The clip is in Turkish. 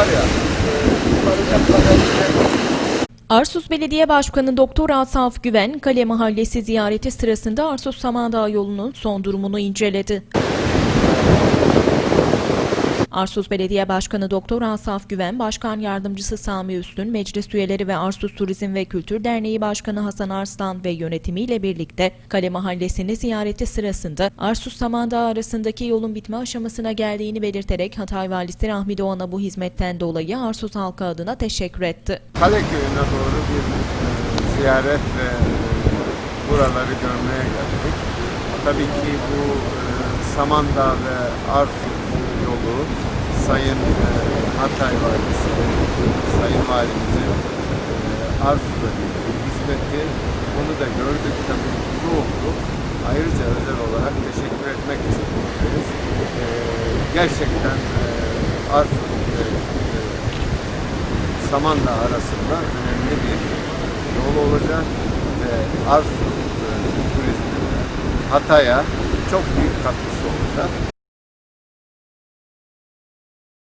var ya. Arsus Belediye Başkanı Doktor Asaf Güven, Kale Mahallesi ziyareti sırasında Arsus Samandağ yolunun son durumunu inceledi. Arsus Belediye Başkanı Doktor Asaf Güven, Başkan Yardımcısı Sami Üstün, meclis üyeleri ve Arsus Turizm ve Kültür Derneği Başkanı Hasan Arslan ve yönetimiyle birlikte Kale Mahallesi'ni ziyareti sırasında Arsus Samandağ arasındaki yolun bitme aşamasına geldiğini belirterek Hatay Valisi Rahmi Doğan'a bu hizmetten dolayı Arsus halkı adına teşekkür etti. Kale köyüne doğru bir e, ziyaret ve buraları görmeye geldik. Tabii ki bu e, Samandağ ve Arsus yolu Sayın e, Hatay Valisi, Sayın Valimizin e, bir hizmeti bunu da gördük tabii mutlu olduk. Ayrıca özel olarak teşekkür etmek için buradayız. E, gerçekten e, Arsus ve e, Samandağ arasında önemli bir yol olacak ve Arsus e, Hatay'a çok büyük katkısı olacak.